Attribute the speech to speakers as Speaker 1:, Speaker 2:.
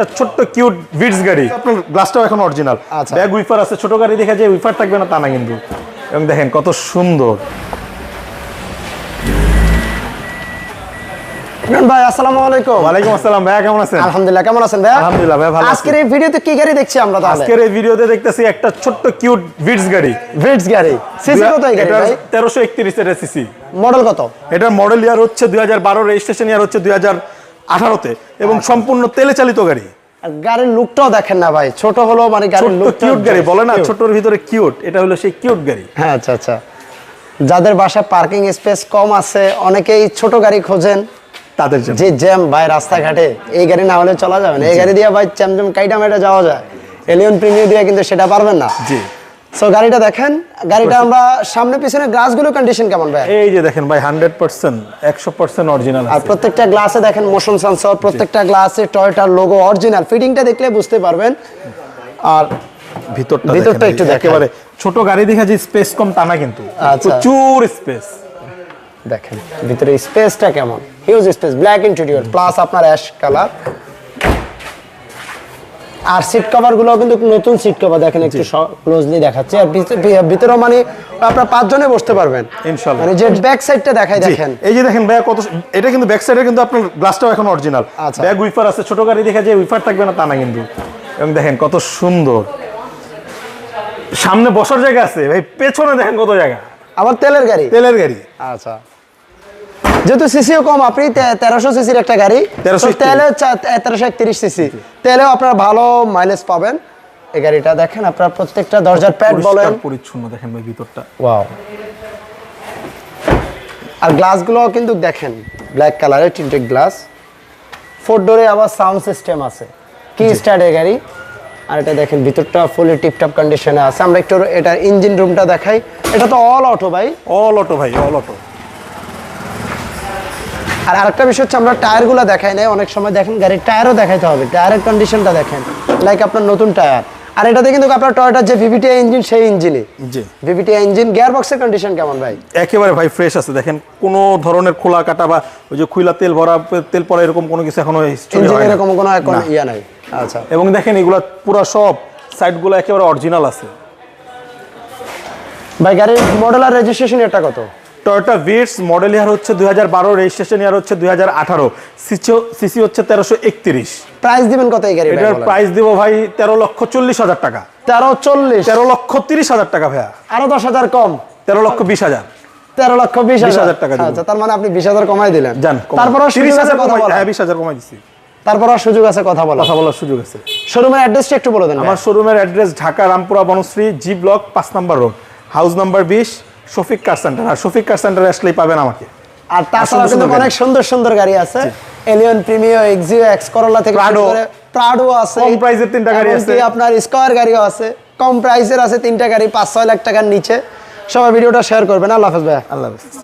Speaker 1: একটা ছোট্ট cute Vitz গাড়ি। আপনার গ্লাসটাও এখন অরিজিনাল
Speaker 2: আচ্ছা।
Speaker 1: ব্যাগ উইফার আছে ছোট গাড়ি দেখে যে উইফার থাকবে না তা না কিন্তু। এবং দেখেন কত সুন্দর।
Speaker 2: ভাই আসসালামু আলাইকুম।
Speaker 1: ওয়ালাইকুম আসসালাম ভাইয়া কেমন আছেন?
Speaker 2: আলহামদুলিল্লাহ কেমন আছেন ভাই
Speaker 1: আলহামদুলিল্লাহ ভাই ভালো
Speaker 2: আজকের এই ভিডিওতে কি গাড়ি দেখছি আমরা তাহলে?
Speaker 1: আজকের এই ভিডিওতে দেখতেছি একটা ছোট্ট কিউট বিটস গাড়ি।
Speaker 2: ভিটস গাড়ি। সিসি কত এই গাড়ি ভাই?
Speaker 1: তেরোশো একত্রিশ সিসি।
Speaker 2: মডেল কত?
Speaker 1: এটার মডেল ইয়ার হচ্ছে দুই হাজার বারো রেজিস্ট্রেশন ইয়ার হচ্ছে দুই হাজার আঠারোতে এবং
Speaker 2: আচ্ছা।
Speaker 1: সম্পূর্ণ তেলে চালিত গাড়ি।
Speaker 2: আর গাড়ির লুকটাও দেখেন না ভাই ছোট হলো মানে গাড়ির
Speaker 1: কিউট গাড়ি বলে না ছোটর ভিতরে কিউট এটা হলো সেই কিউট গাড়ি।
Speaker 2: হ্যাঁ আচ্ছা আচ্ছা। যাদের বাসায় পার্কিং স্পেস কম আছে অনেকেই ছোট গাড়ি খোঁজেন।
Speaker 1: তাদের জন্য।
Speaker 2: যে জ্যাম ভাই রাস্তাঘাটে এই গাড়ি না হলে চলা যাবে না। এই গাড়ি দিয়ে ভাই চ্যামচ্যাম কাইটা মেটা যাওয়া যায়। এলিয়ন প্রিমিয়ার দিয়ে কিন্তু সেটা পারবেন না।
Speaker 1: জি।
Speaker 2: সো গাড়িটা দেখেন। গাড়িটা আমরা সামনে পিছনে গ্লাসগুলো কন্ডিশন কেমন ভাই?
Speaker 1: এই যে দেখেন ভাই হান্ড্রেড পার্সেন্ট একশো পার্সেন্ট অরিজিনাল
Speaker 2: আর প্রত্যেকটা গ্লাসে দেখেন মোশন সেন্সর প্রত্যেকটা গ্লাসে টয়টার লোগো অরিজিনাল ফিটিংটা দেখলে বুঝতে পারবেন। আর
Speaker 1: ভিতরটা
Speaker 2: ভিতরটা একটু
Speaker 1: একেবারে ছোট গাড়ি দেখে যে স্পেস কম তা না কিন্তু।
Speaker 2: আচ্ছা।
Speaker 1: প্রচুর স্পেস
Speaker 2: দেখেন ভিতরে স্পেসটা কেমন? Huge space black interior plus আপনার অ্যাশ কালার আর সিট কভারগুলো কিন্তু নতুন সিট কভার দেখেন একটু ক্লোজলি দেখাচ্ছে। আর ভিতরে- মানে আপনার পাঁচজনে বসতে পারবেন।
Speaker 1: ইনশাল্লাহ।
Speaker 2: মানে যে ব্যাক সাইডটা দেখাই দেখেন।
Speaker 1: এই যে দেখেন ভাইয়া কত এটা কিন্তু ব্যাক সাইডে কিন্তু আপনার গ্লাসটাও এখন অরিজিনাল
Speaker 2: আচ্ছা।
Speaker 1: ব্যাগ উইফার আছে ছোট গাড়ি দেখে যে উইফার থাকবে না তা না কিন্তু। এবং দেখেন কত সুন্দর। সামনে বসার জায়গা আছে ভাই পেছনে দেখেন কত জায়গা।
Speaker 2: আবার তেলের গাড়ি?
Speaker 1: তেলের গাড়ি।
Speaker 2: আচ্ছা। যেহেতু সিসিও কম আপনি তেরোশো সিসির একটা গাড়ি।
Speaker 1: 1331
Speaker 2: তো তেলে তেরোশো একত্রিশ সিসি। তেলেও আপনার ভালো মাইলেজ পাবেন। এই গাড়িটা দেখেন আপনার প্রত্যেকটা দরজার প্যাড বলেন।
Speaker 1: পরিচ্ছন্ন দেখেন ভাই ভিতরটা।
Speaker 2: ওয়াও আর গ্লাসগুলো কিন্তু দেখেন ব্ল্যাক কালারের টিন্টেড গ্লাস ফোর ডোরে আবার সাউন্ড সিস্টেম আছে। কি স্টার্টের গাড়ি। আর এটা দেখেন ভিতরটা ফুলি টিপটপ কন্ডিশনে আছে। আমরা একটু এটা ইঞ্জিন রুমটা দেখাই। এটা তো অল অটো ভাই।
Speaker 1: অল অটো ভাই অল অটো
Speaker 2: আর আরেকটা বিষয় হচ্ছে আমরা টায়ারগুলো দেখাই নাই। অনেক সময় দেখেন গাড়ির টায়ারও দেখাইতে হবে টায়ারের কন্ডিশনটা দেখেন লাইক আপনার নতুন টায়ার। আর এটাতে কিন্তু আপনার টয়টার যে ভিভিটি ইঞ্জিন সেই ইঞ্জিনই
Speaker 1: জি।
Speaker 2: ভিভিটি ইঞ্জিন গিয়ার বক্সের কন্ডিশন কেমন ভাই?
Speaker 1: একেবারে ভাই ফ্রেশ আছে। দেখেন কোনো ধরনের খোলা কাটা বা ওই যে খুইলা তেল ভরা তেল পড়া এরকম কোনো কিছু এখনও
Speaker 2: ইঞ্জিন এরকম কোনো এখন। ইয়া নাই। আচ্ছা।
Speaker 1: এবং দেখেন এগুলা পুরো সব সাইডগুলো একেবারে অরিজিনাল আছে।
Speaker 2: ভাই গাড়ির মডেল আর রেজিস্ট্রেশন এটা কত?
Speaker 1: টয়োটা ভিটস মডেল ইয়ার হচ্ছে দুই হাজার বারো রেজিস্ট্রেশন ইয়ার হচ্ছে দুই হাজার আঠারো সিসি হচ্ছে তেরোশো একত্রিশ।
Speaker 2: প্রাইস দিবেন কত এই গাড়ি
Speaker 1: এটার প্রাইস দিব ভাই তেরো লক্ষ চল্লিশ হাজার টাকা।
Speaker 2: তেরো চল্লিশ?
Speaker 1: তেরো লক্ষ তিরিশ হাজার টাকা ভাইয়া।
Speaker 2: আরও দশ হাজার কম?
Speaker 1: তেরো লক্ষ বিশ হাজার।
Speaker 2: তেরো লক্ষ বিশ হাজার।
Speaker 1: টাকা
Speaker 2: আচ্ছা তার মানে আপনি বিশ হাজার কমাই দিলেন।
Speaker 1: যান
Speaker 2: তারপর
Speaker 1: তিরিশ হাজার কমাই হ্যাঁ বিশ হাজার কমাই দিচ্ছি
Speaker 2: তারপরও সুযোগ আছে কথা বলা
Speaker 1: কথা বলার সুযোগ আছে।
Speaker 2: শোরুমের অ্যাড্রেসটা একটু বলে দেন
Speaker 1: আমার শোরুমের address Dhaka Rampura Banasree G block পাঁচ নম্বর রোড হাউস নাম্বার বিশ শফিক কার সেন্টার আর শফিক কার সেন্টারে আসলেই পাবেন আমাকে।
Speaker 2: আর তাছাড়া কিন্তু অনেক সুন্দর সুন্দর গাড়ি আছে। Allion Premio Axio X Corolla থেকে
Speaker 1: প্রাডো
Speaker 2: প্রাডো আছে।
Speaker 1: কম প্রাইসের তিনটা গাড়ি আছে।
Speaker 2: আপনার স্কয়ার গাড়িও আছে। কম প্রাইসের আছে তিনটা গাড়ি পাঁচ ছয় লাখ টাকার নিচে। সবাই ভিডিওটা শেয়ার করবেন। আল্লাহ হাফেজ ভাই
Speaker 1: আল্লাহ হাফেজ।